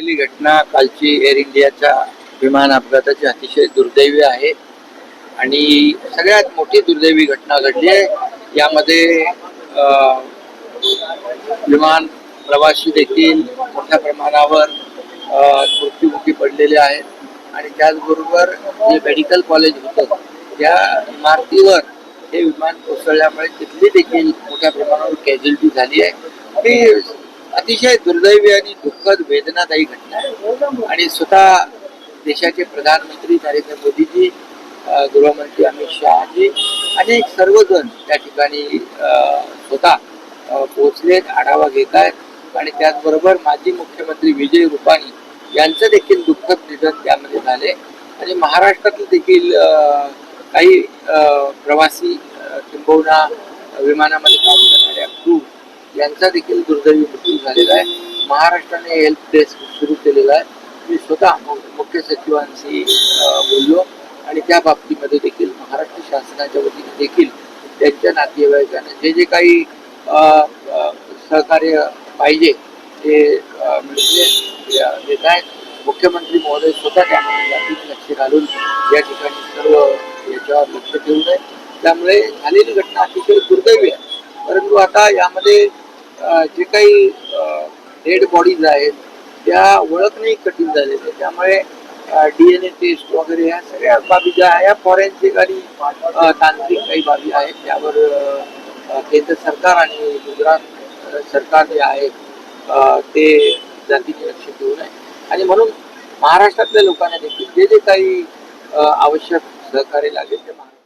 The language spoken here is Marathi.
झालेली घटना कालची एअर इंडियाच्या विमान अपघाताची अतिशय दुर्दैवी आहे. आणि सगळ्यात मोठी दुर्दैवी घटना घडली आहे. यामध्ये विमान प्रवासी देखील मोठ्या प्रमाणावर मृत्युमुखी पडलेले आहेत. आणि त्याचबरोबर जे मेडिकल कॉलेज होतं त्या इमारतीवर हे विमान कोसळल्यामुळे तिथली देखील मोठ्या प्रमाणावर कॅज्युलिटी झाली आहे. ती अतिशय दुर्दैवी आणि दुःखद वेदनादायी घटना आहे. आणि स्वतः देशाचे प्रधानमंत्री नरेंद्र मोदीजी गृहमंत्री अमित शहाजी अनेक सर्वजण त्या ठिकाणी स्वतः पोहोचलेत आढावा घेत आहेत. आणि त्याचबरोबर माजी मुख्यमंत्री विजय रुपाणी यांचं देखील दुःखद निधन त्यामध्ये झाले आणि महाराष्ट्रातील देखील काही प्रवासी किंबहुना विमानामध्ये काम करणाऱ्या यांचा देखील दुर्दैवी मृत्यू झालेला आहे. महाराष्ट्राने हेल्प डेस्क सुरू केलेला आहे. मी स्वतः मुख्य सचिवांशी बोललो आणि त्या बाबतीमध्ये देखील महाराष्ट्र शासनाच्या वतीने देखील त्यांच्या नातेवाईकांना जे जे काही सहकार्य पाहिजे ते मिळते देत आहेत. मुख्यमंत्री महोदय स्वतः त्यामध्ये जातीत लक्ष घालून या ठिकाणी सर्व याच्यावर लक्ष ठेवून आहे. त्यामुळे झालेली घटना अतिशय दुर्दैवी आहे. परंतु आता यामध्ये जे काही डेड बॉडीज आहेत त्या ओळखणे कठीण झालेले आहे. त्यामुळे डी एन ए टेस्ट वगैरे ह्या सगळ्या बाबी ज्या ह्या या फॉरेन्सिक आणि तांत्रिक काही बाबी आहेत त्यावर केंद्र सरकार आणि गुजरात सरकार जे आहे ते जातीने लक्ष देऊ नये. आणि म्हणून महाराष्ट्रातल्या लोकांना देखील जे जे काही आवश्यक सहकार्य लागेल ते महाराष्ट्र